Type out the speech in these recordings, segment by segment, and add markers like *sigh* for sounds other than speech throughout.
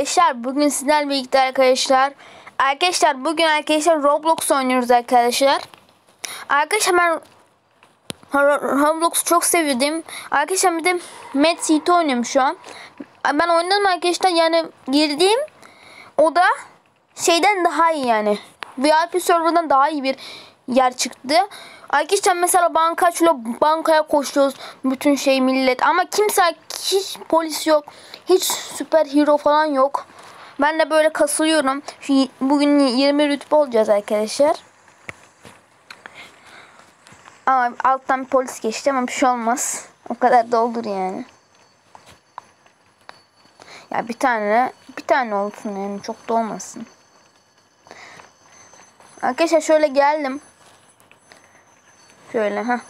Arkadaşlar bugün sizlerle birlikte arkadaşlar. Arkadaşlar bugün arkadaşlar Roblox oynuyoruz arkadaşlar. Arkadaşlar ben Ro- Roblox'u çok sevdim. Arkadaşlar bir de Mad City oynuyorum şu an. Ben oynadım arkadaşlar yani girdiğim oda şeyden daha iyi yani. VIP serverdan daha iyi bir yer çıktı. Arkadaşlar mesela banka açılıyor. Bankaya koşuyoruz. Bütün şey millet. Ama kimse hiç polis yok. Hiç süper hero falan yok. Ben de böyle kasılıyorum. Y- bugün 20 rütbe olacağız arkadaşlar. Ama alttan bir polis geçti ama bir şey olmaz. O kadar da yani. Ya bir tane bir tane olsun yani çok da olmasın. Arkadaşlar şöyle geldim. Şöyle ha.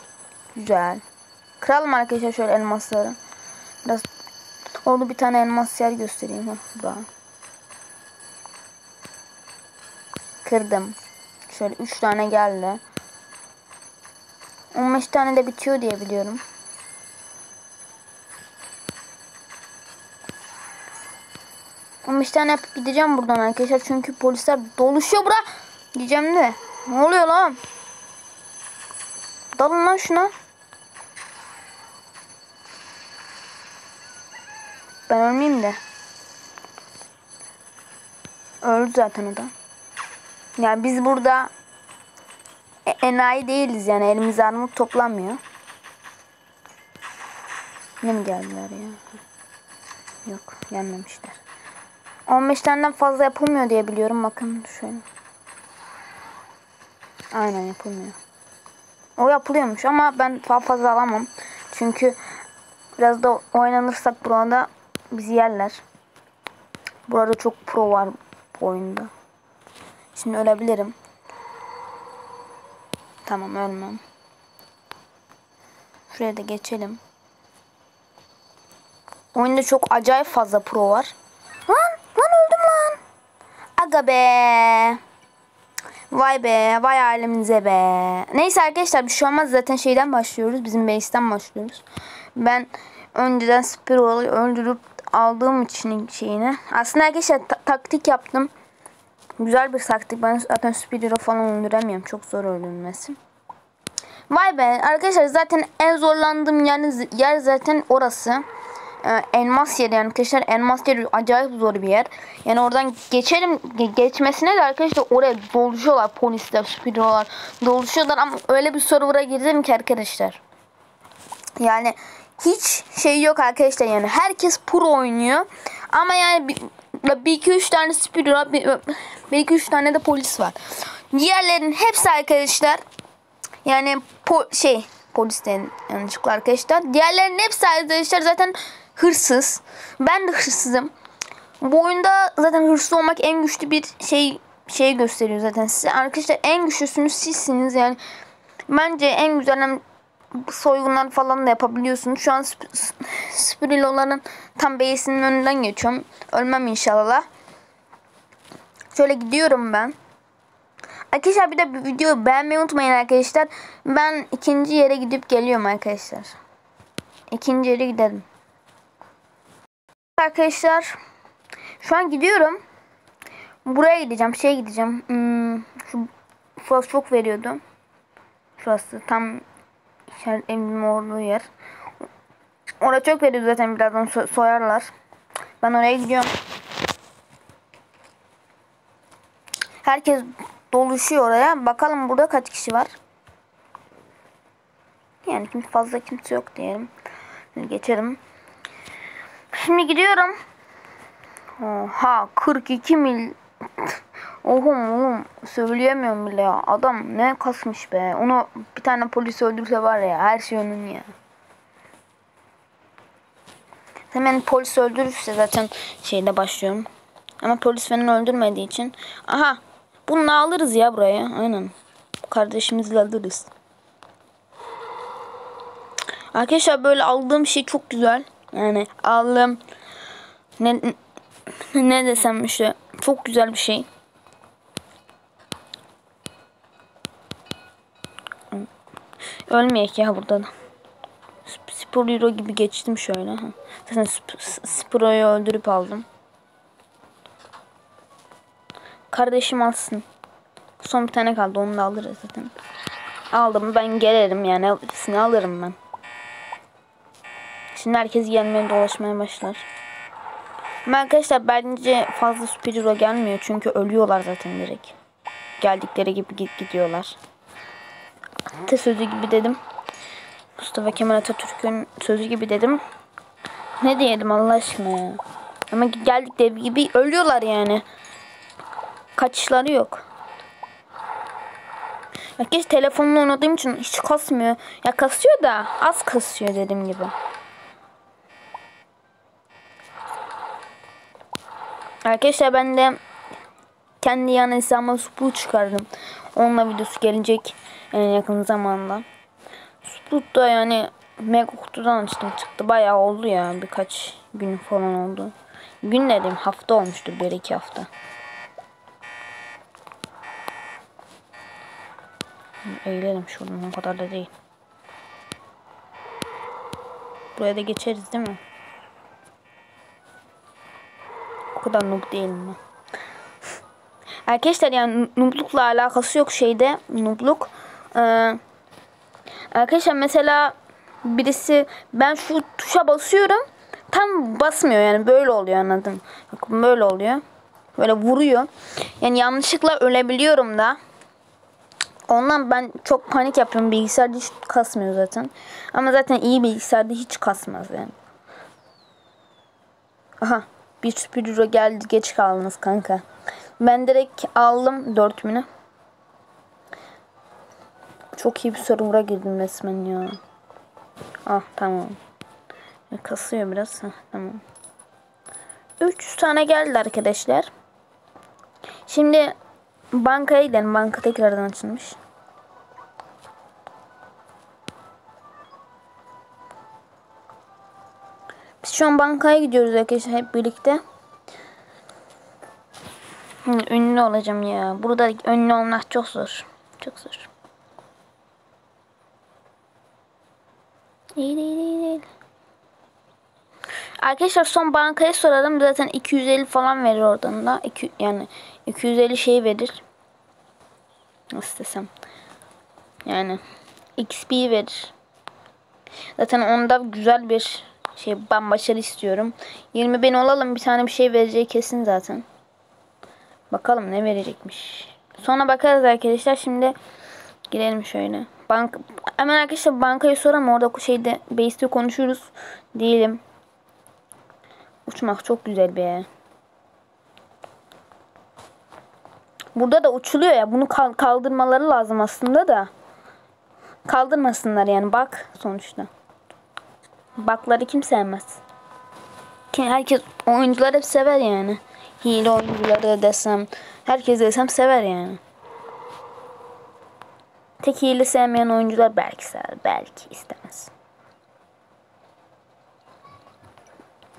Güzel. Kıralım arkadaşlar şöyle elmasları. Biraz orada bir tane elmas yer göstereyim ha. Burada. Kırdım. Şöyle 3 tane geldi. 15 tane de bitiyor diye biliyorum. Bir tane yapıp gideceğim buradan arkadaşlar. Çünkü polisler doluşuyor bura. Diyeceğim de. Ne oluyor lan? Dalın lan şuna. Ben ölmeyeyim de. Öldü zaten o da. Yani biz burada e- enayi değiliz yani. Elimiz armut toplamıyor. Ne mi geldiler ya? Yok gelmemişler. 15 taneden fazla yapılmıyor diye biliyorum. Bakın şöyle. Aynen yapılmıyor. O yapılıyormuş ama ben daha fazla alamam. Çünkü biraz da oynanırsak burada bizi yerler. Burada çok pro var bu oyunda. Şimdi ölebilirim. Tamam ölmem. Şuraya da geçelim. Oyunda çok acayip fazla pro var. Lan lan öldüm lan. Aga be. Vay be vay halimize be. Neyse arkadaşlar bir şey olmaz zaten şeyden başlıyoruz. Bizim base'ten başlıyoruz. Ben önceden Spiro'yu öldürüp aldığım için şeyini. Aslında arkadaşlar ta- taktik yaptım. Güzel bir taktik. Ben zaten Spiro falan öldüremiyorum. Çok zor öldürülmesi. Vay be arkadaşlar zaten en zorlandığım yani yer zaten orası. Ee, elmas yeri yani arkadaşlar elmas yeri acayip zor bir yer. Yani oradan geçelim ge- geçmesine de arkadaşlar oraya doluşuyorlar polisler, spirolar doluşuyorlar ama öyle bir server'a girdim ki arkadaşlar. Yani hiç şey yok arkadaşlar yani herkes pro oynuyor ama yani bir, bir iki üç tane spiro bir, bir iki üç tane de polis var. Diğerlerin hepsi arkadaşlar yani po şey polis de yanlışlıkla arkadaşlar. Diğerlerinin hepsi arkadaşlar zaten hırsız. Ben de hırsızım. Bu oyunda zaten hırsız olmak en güçlü bir şey şey gösteriyor zaten size. Arkadaşlar en güçlüsünüz sizsiniz yani. Bence en güzel soygunlar falan da yapabiliyorsunuz. Şu an Sp- Spirilo'ların tam base'inin önünden geçiyorum. Ölmem inşallah. Şöyle gidiyorum ben. Arkadaşlar bir de bu videoyu beğenmeyi unutmayın arkadaşlar. Ben ikinci yere gidip geliyorum arkadaşlar. İkinci yere gidelim. Arkadaşlar şu an gidiyorum. Buraya gideceğim. Şey gideceğim. Hmm, şu şurası çok veriyordu. Şurası tam evimin olduğu yer. Orada çok veriyor zaten birazdan so- soyarlar. Ben oraya gidiyorum. Herkes doluşuyor oraya. Bakalım burada kaç kişi var. Yani kim fazla kimse yok diyelim. Şimdi geçelim. Şimdi gidiyorum. Oha 42 mil. Oğlum oğlum söyleyemiyorum bile ya. Adam ne kasmış be. Onu bir tane polis öldürse var ya her şey onun ya. Hemen polis öldürürse zaten şeyde başlıyorum. Ama polis falan öldürmediği için. Aha bunu alırız ya buraya. Aynen. Kardeşimizle alırız. Arkadaşlar böyle aldığım şey çok güzel. Yani aldığım ne ne desem işte çok güzel bir şey. Ölmeyek ya burada da. Sp- Spor Hero gibi geçtim şöyle. Zaten Sp- Spro'yu öldürüp aldım. kardeşim alsın. Son bir tane kaldı onu da alırız zaten. Aldım ben gelirim yani hepsini alırım ben. Şimdi herkes gelmeye dolaşmaya başlar. Ama arkadaşlar bence fazla süper gelmiyor çünkü ölüyorlar zaten direkt. Geldikleri gibi gidiyorlar. Atasözü gibi dedim. Mustafa Kemal Atatürk'ün sözü gibi dedim. Ne diyelim Allah aşkına ya. Ama geldikleri gibi ölüyorlar yani. Kaçışları yok. Geç telefonla oynadığım için hiç kasmıyor. Ya kasıyor da az kasıyor dediğim gibi. Arkadaşlar ben de kendi yan hesabıma Splu çıkardım. Onunla videosu gelecek en yakın zamanda. Splut da yani Mega kutudan açtım çıktı. Bayağı oldu ya. Birkaç gün falan oldu. Gün dedim hafta olmuştur. Bir iki hafta. Eğilelim şuradan. O kadar da değil. Buraya da geçeriz değil mi? O kadar noob değilim ben. Arkadaşlar yani nooblukla alakası yok şeyde. Noobluk. Ee, arkadaşlar mesela birisi ben şu tuşa basıyorum. Tam basmıyor yani böyle oluyor anladım. Bakın böyle oluyor. Böyle vuruyor. Yani yanlışlıkla ölebiliyorum da. Ondan ben çok panik yapıyorum. Bilgisayarda hiç kasmıyor zaten. Ama zaten iyi bilgisayarda hiç kasmaz yani. Aha. Bir süpürüro geldi. Geç kaldınız kanka. Ben direkt aldım 4000'i. Çok iyi bir server'a girdim resmen ya. Ah tamam. Kasıyor biraz. Heh, tamam. 300 tane geldi arkadaşlar. Şimdi bankaya gidelim. Banka tekrardan açılmış. Şu an bankaya gidiyoruz arkadaşlar hep birlikte. Ünlü olacağım ya. Burada ünlü olmak çok zor. Çok zor. İyi değil, iyi değil. Arkadaşlar son bankaya soralım. Zaten 250 falan verir oradan da. 2, yani 250 şey verir. Nasıl desem. Yani XP verir. Zaten onda güzel bir şey ben başarı istiyorum. 20 bin olalım bir tane bir şey vereceği kesin zaten. Bakalım ne verecekmiş. Sonra bakarız arkadaşlar. Şimdi girelim şöyle. Bank hemen arkadaşlar bankayı soram orada şeyde base'te konuşuruz. Diyelim. Uçmak çok güzel be. Burada da uçuluyor ya. Bunu kaldırmaları lazım aslında da. Kaldırmasınlar yani bak sonuçta. Bakları kim sevmez? Herkes oyuncular hep sever yani. Hile oyuncuları desem. Herkes desem sever yani. Tek hile sevmeyen oyuncular belki sever. Belki istemez.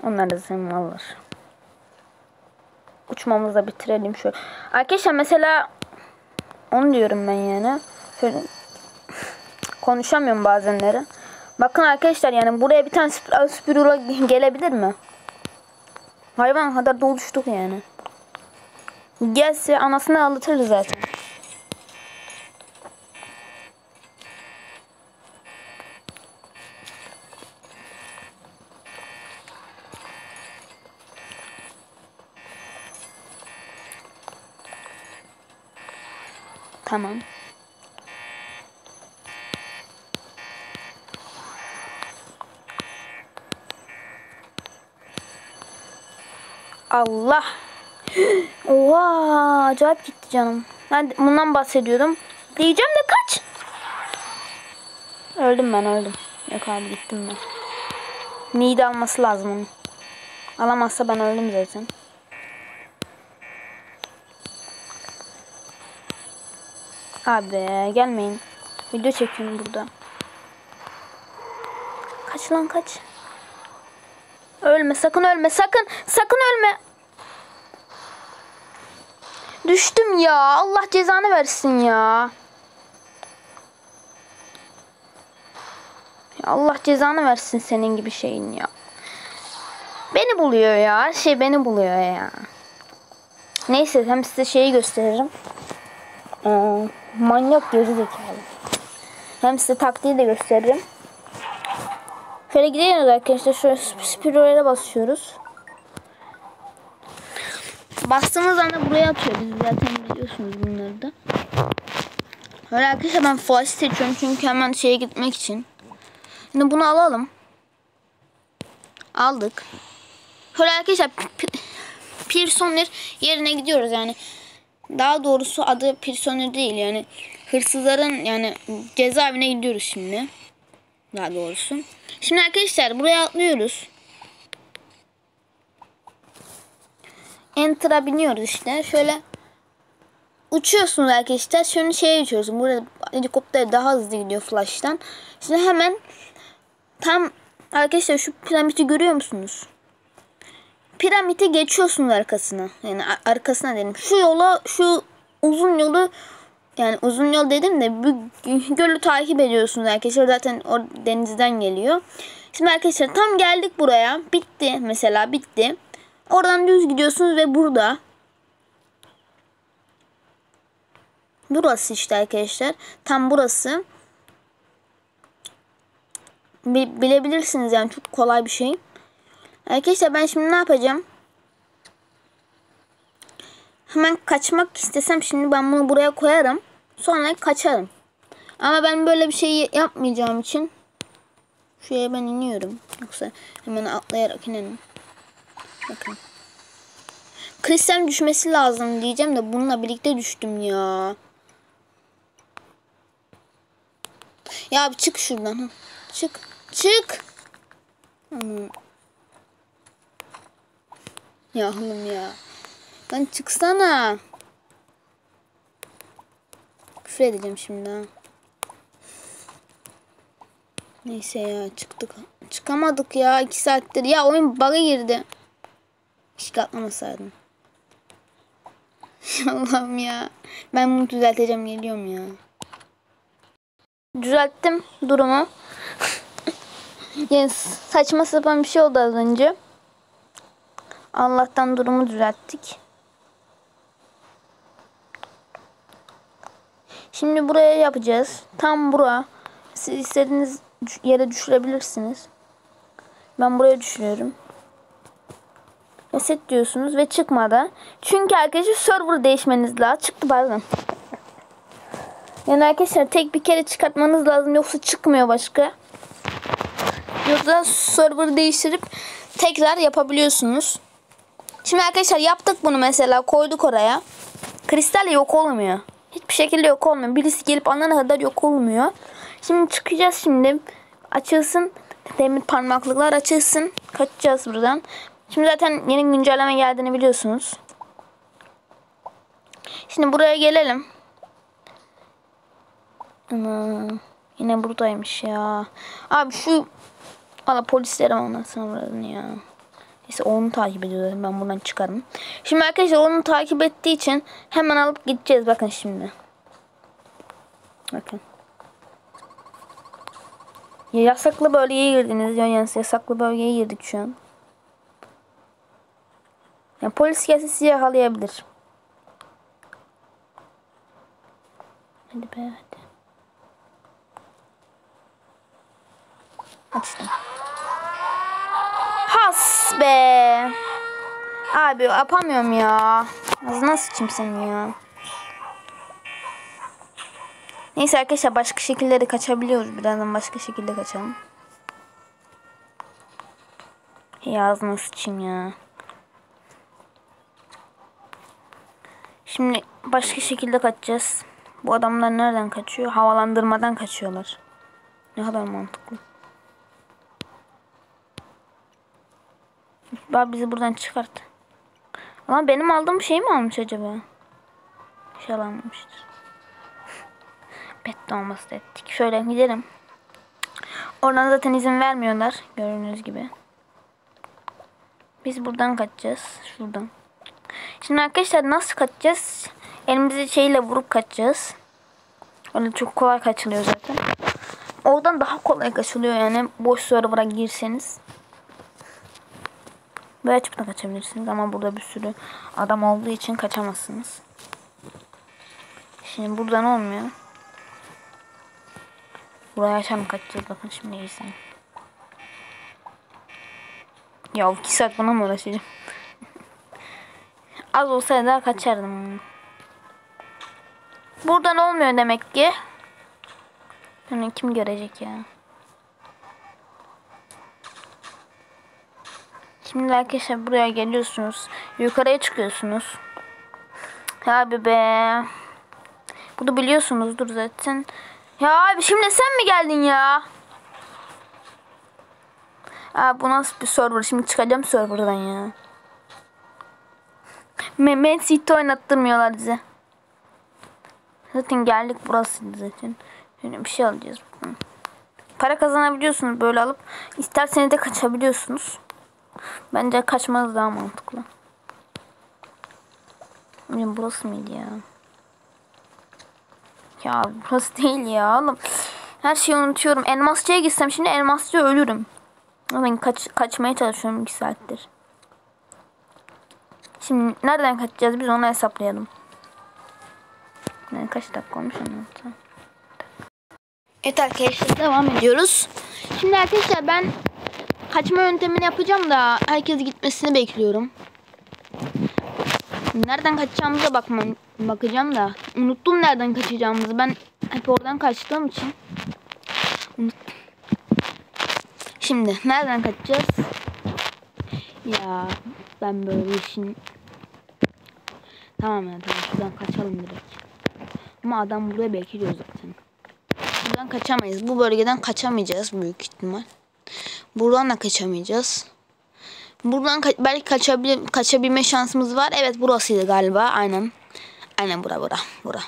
Onlar da sevmezler. Uçmamızı da bitirelim şöyle. Arkadaşlar mesela onu diyorum ben yani. Şöyle konuşamıyorum bazenleri. Bakın arkadaşlar yani buraya bir tane süpürüla gelebilir mi? Hayvan kadar doluştuk yani. Gelse anasını ağlatırız zaten. Tamam. Allah. Oha acayip gitti canım. Ben bundan bahsediyordum. Diyeceğim de kaç. Öldüm ben öldüm. Yok abi gittim ben. Nide alması lazım onu. Alamazsa ben öldüm zaten. Abi gelmeyin. Video çekiyorum burada. Kaç lan kaç. Ölme sakın ölme sakın sakın ölme. Düştüm ya. Allah cezanı versin ya. Allah cezanı versin senin gibi şeyin ya. Beni buluyor ya. Her şey beni buluyor ya. Neyse hem size şeyi gösteririm. Ee, manyak geri zekalı. Hem size taktiği de gösteririm. Şöyle gidiyoruz arkadaşlar. Şöyle spiral'e basıyoruz. Bastığımız anda buraya atıyor. Biz zaten biliyorsunuz bunları da. Öyle arkadaşlar ben flash seçiyorum çünkü hemen şeye gitmek için. Şimdi bunu alalım. Aldık. Şöyle arkadaşlar Personer yerine gidiyoruz yani. Daha doğrusu adı Personer değil yani. Hırsızların yani cezaevine gidiyoruz şimdi. Daha doğrusu. Şimdi arkadaşlar buraya atlıyoruz. Enter'a biniyoruz işte. Şöyle uçuyorsunuz arkadaşlar. Şunu şeye uçuyorsun. Burada helikopter daha hızlı gidiyor flash'tan. Şimdi hemen tam arkadaşlar şu piramidi görüyor musunuz? Piramidi geçiyorsunuz arkasına. Yani arkasına dedim. Şu yola şu uzun yolu yani uzun yol dedim de bu gölü takip ediyorsunuz arkadaşlar. Zaten o denizden geliyor. Şimdi arkadaşlar tam geldik buraya. Bitti mesela bitti. Oradan düz gidiyorsunuz ve burada burası işte arkadaşlar. Tam burası. Bilebilirsiniz yani çok kolay bir şey. Arkadaşlar ben şimdi ne yapacağım? Hemen kaçmak istesem şimdi ben bunu buraya koyarım. Sonra kaçarım. Ama ben böyle bir şey yapmayacağım için şuraya ben iniyorum. Yoksa hemen atlayarak inelim. Bakın. Kristal düşmesi lazım diyeceğim de bununla birlikte düştüm ya. Ya çık şuradan. Çık. Çık. Hmm. Ya oğlum ya. Lan çıksana. Küfür edeceğim şimdi ha. Neyse ya çıktık. Çıkamadık ya iki saattir. Ya oyun bug'a girdi. Hiç atlamasaydım. *laughs* Allah'ım ya. Ben bunu düzelteceğim geliyorum ya. Düzelttim durumu. *laughs* yani saçma sapan bir şey oldu az önce. Allah'tan durumu düzelttik. Şimdi buraya yapacağız. Tam bura. Siz istediğiniz yere düşürebilirsiniz. Ben buraya düşürüyorum. Reset diyorsunuz ve çıkmadı. Çünkü arkadaşlar server değişmeniz lazım. Çıktı pardon. Yani arkadaşlar tek bir kere çıkartmanız lazım yoksa çıkmıyor başka. Yoksa server değiştirip tekrar yapabiliyorsunuz. Şimdi arkadaşlar yaptık bunu mesela koyduk oraya. Kristal yok olmuyor. Hiçbir şekilde yok olmuyor. Birisi gelip anana kadar yok olmuyor. Şimdi çıkacağız şimdi. Açılsın. Demir parmaklıklar açılsın. Kaçacağız buradan. Şimdi zaten yeni güncelleme geldiğini biliyorsunuz. Şimdi buraya gelelim. Ana, yine buradaymış ya. Abi şu Valla polislerim anlatsana buranın ya. Neyse onu takip ediyorlar. Ben buradan çıkarım. Şimdi arkadaşlar onu takip ettiği için hemen alıp gideceğiz. Bakın şimdi. Bakın. Ya yasaklı bölgeye girdiniz. Yani yasaklı bölgeye girdik şu an. Yani polis gelse sizi yakalayabilir. Hadi be hadi. Açtım. Has be. Abi yapamıyorum ya. Ağzına sıçayım seni ya. Neyse arkadaşlar başka şekilde de kaçabiliyoruz. Birazdan başka şekilde kaçalım. Hey ağzına sıçayım ya. Şimdi başka şekilde kaçacağız. Bu adamlar nereden kaçıyor? Havalandırmadan kaçıyorlar. Ne kadar mantıklı. Bak bizi buradan çıkart. Ama benim aldığım şey mi almış acaba? Şey almamıştır. *laughs* Bette olması ettik. Şöyle gidelim. Oradan zaten izin vermiyorlar. Gördüğünüz gibi. Biz buradan kaçacağız. Şuradan. Şimdi arkadaşlar nasıl kaçacağız? Elimizi şeyle vurup kaçacağız. Öyle çok kolay kaçılıyor zaten. Oradan daha kolay kaçılıyor yani. Boş server'a girseniz. Böyle açıp da kaçabilirsiniz ama burada bir sürü adam olduğu için kaçamazsınız. Şimdi buradan olmuyor. Buraya açalım kaçacağız bakın şimdi iyisen. Ya iki saat buna mı uğraşacağım? *laughs* Az olsaydı daha kaçardım. Buradan olmuyor demek ki. Yani kim görecek ya? Şimdi arkadaşlar buraya geliyorsunuz. Yukarıya çıkıyorsunuz. Abi be. Bunu biliyorsunuzdur zaten. Ya abi şimdi sen mi geldin ya? Aa, bu nasıl bir server? Şimdi çıkacağım serverdan ya. Man City oynattırmıyorlar bize. Zaten geldik burası zaten. Şöyle bir şey alacağız. Para kazanabiliyorsunuz böyle alıp. isterseniz de kaçabiliyorsunuz. Bence kaçmanız daha mantıklı. Burası mıydı ya? Ya burası değil ya oğlum. Her şeyi unutuyorum. Elmasçıya gitsem şimdi elmasçıya ölürüm. Ben kaç, kaçmaya çalışıyorum 2 saattir. Şimdi nereden kaçacağız biz onu hesaplayalım. Yani kaç dakika olmuş anlatsam. Evet arkadaşlar devam ediyoruz. Şimdi arkadaşlar ben kaçma yöntemini yapacağım da herkes gitmesini bekliyorum. Nereden kaçacağımıza bakmam bakacağım da unuttum nereden kaçacağımızı. Ben hep oradan kaçtığım için. Şimdi nereden kaçacağız? Ya ben böyle işin Tamam ya tamam şuradan kaçalım direkt. Ama adam buraya bekliyor zaten. Buradan kaçamayız. Bu bölgeden kaçamayacağız büyük ihtimal. Buradan da kaçamayacağız. Buradan ka- belki kaçabil kaçabilme şansımız var. Evet burasıydı galiba. Aynen. Aynen bura bura. Bura.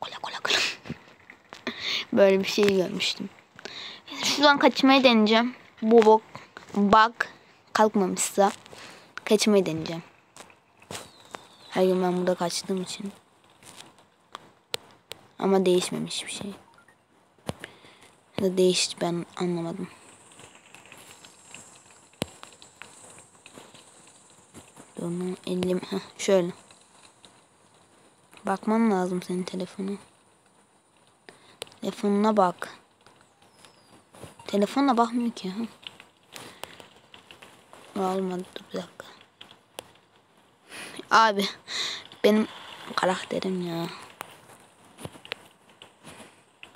Kola kola kola. *laughs* Böyle bir şey görmüştüm. Şuradan kaçmayı deneyeceğim. Bu bok bak kalkmamışsa kaçmayı deneyeceğim. Her gün ben burada kaçtığım için. Ama değişmemiş bir şey. Ya değişti ben anlamadım. Onu elim heh, şöyle. Bakman lazım senin telefonu. Telefonuna bak. Telefonla bakmıyor ki. Ha. Olmadı bir dakika. Abi benim karakterim ya.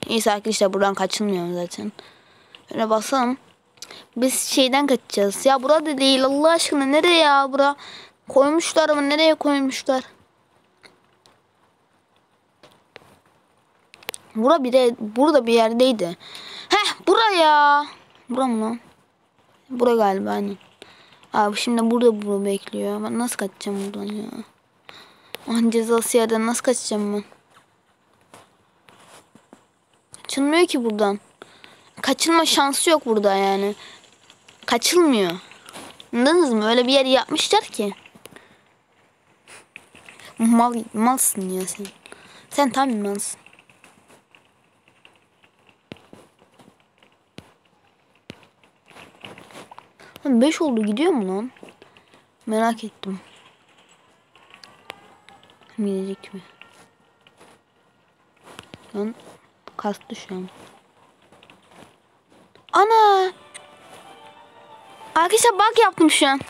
Neyse arkadaşlar buradan kaçılmıyor zaten. Şöyle basalım. Biz şeyden kaçacağız. Ya burada değil Allah aşkına nereye ya bura? Koymuşlar ama nereye koymuşlar? Bura bir de burada bir yerdeydi. Heh buraya. Bura mı lan? Bura galiba hani. Abi şimdi burada bunu bekliyor. Ben nasıl kaçacağım buradan ya? Ah cezası yerden nasıl kaçacağım ben? Kaçılmıyor ki buradan. Kaçılma şansı yok burada yani. Kaçılmıyor. Anladınız mı? Öyle bir yer yapmışlar ki. Mal, malsın ya sen. Sen tam bir malsın. Lan 5 oldu gidiyor mu lan? Merak ettim. Gidecek mi? Lan kastı şu an. Ana! Arkadaşlar bug yaptım şu an.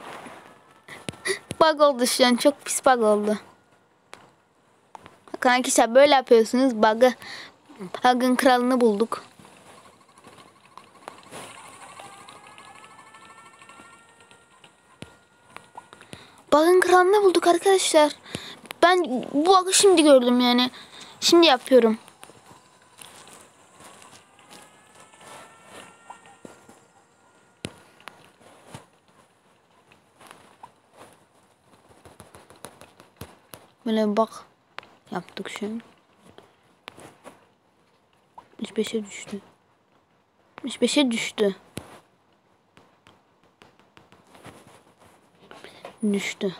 *laughs* bug oldu şu an. Çok pis bug oldu. Bakın arkadaşlar böyle yapıyorsunuz. Bug'ı Bug'ın kralını bulduk. Bug'ın kralını bulduk arkadaşlar. Ben bu bug'ı şimdi gördüm yani. Şimdi yapıyorum. Böyle bak yaptık şu an. 65'e düştü. 65'e düştü. Düştü.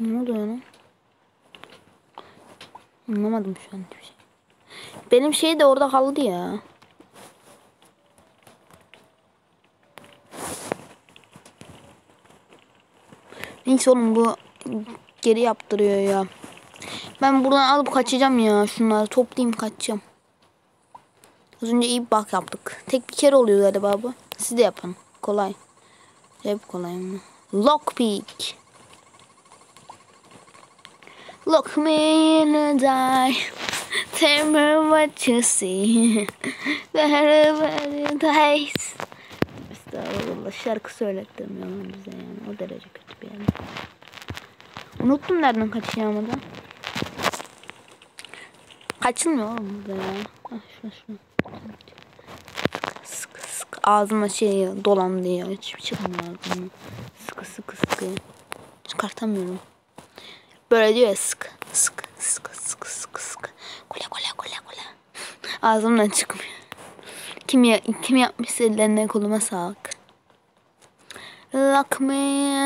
Ne oldu lan? Anlamadım şu an hiçbir şey. Benim şey de orada kaldı ya. Neyse oğlum bu geri yaptırıyor ya. Ben buradan alıp kaçacağım ya. Şunları toplayayım kaçacağım. Az önce iyi bak yaptık. Tek bir kere oluyor galiba bu. Siz de yapın. Kolay. Hep kolay mı? Lockpick. Look me in the eye. Tell me what you see. Wherever it lies. Estağfurullah şarkı söylettirmiyorlar bize yani. O derece kötü bir yer. Unuttum nereden kaçacağımı da. Kaçılmıyor oğlum burada ya. Ah şuna şuna. Sıkı sıkı. Ağzıma şey dolandı ya. Hiçbir çıkmıyor ağzıma. Sıkı sıkı sıkı. Çıkartamıyorum. Böyle diyor ya sıkı. Sıkı sıkı sıkı sıkı sıkı. Kule kule kule kule. *laughs* Ağzımdan çıkmıyor. Kim, ya, kim yapmışsa ellerine koluma sağlık. Lock me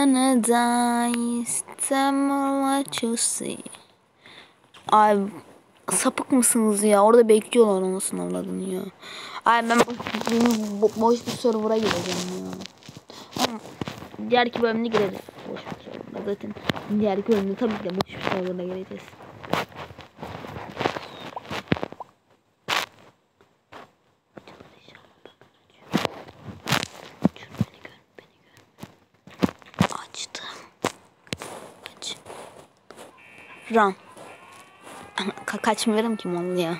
in a dice. Tell me what you see. Ay sapık mısınız ya? Orada bekliyorlar onu sınavladın ya. Ay ben boş, bo- boş bir server'a gireceğim ya. Ama diğer iki bölümde gireriz. Boş bir server'a zaten. Diğer iki bölümde tabii ki de boş bir server'a gireceğiz. Açtım. Aç. Run. Ka kaçmıyorum ki mal ya.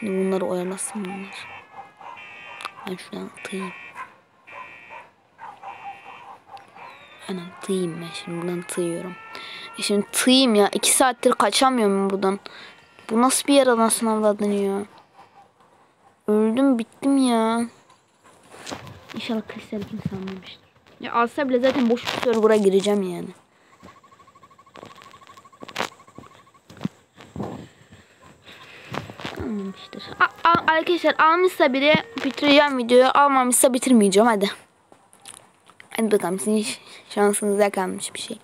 Şimdi bunları oyalasın bunlar. Ben şuradan atayım. Aynen tıyayım ben şimdi buradan tıyıyorum. E şimdi tıyayım ya. iki saattir kaçamıyorum buradan. Bu nasıl bir yer anasını avladın ya. Öldüm bittim ya. İnşallah kristal kimse anlamıştır. Ya alsa bile zaten boş bir server'a gireceğim yani. Almamıştır. A- arkadaşlar almışsa biri bitireceğim videoyu. Almamışsa bitirmeyeceğim hadi. Hadi bakalım sizin şansınıza kalmış bir şey.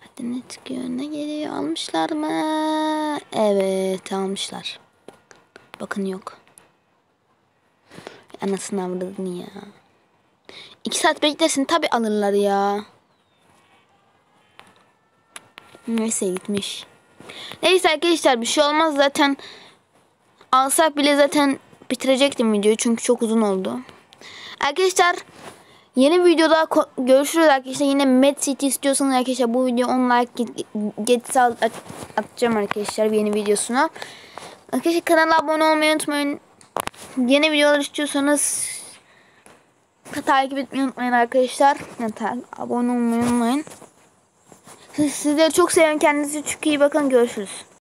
Hadi ne çıkıyor ne geliyor almışlar mı? Evet almışlar. Bakın yok. Anasını avradın ya. İki saat beklersin tabi alırlar ya. Neyse gitmiş. Neyse arkadaşlar bir şey olmaz zaten. Alsak bile zaten bitirecektim videoyu çünkü çok uzun oldu. Arkadaşlar yeni videoda görüşürüz arkadaşlar. Yine Mad City istiyorsanız arkadaşlar bu video 10 like get at- at- atacağım arkadaşlar yeni videosuna. Arkadaşlar kanala abone olmayı unutmayın. Yeni videolar istiyorsanız takip etmeyi unutmayın arkadaşlar. Yani, abone olmayı unutmayın. Sizleri çok seviyorum. Kendinize çok iyi bakın. Görüşürüz.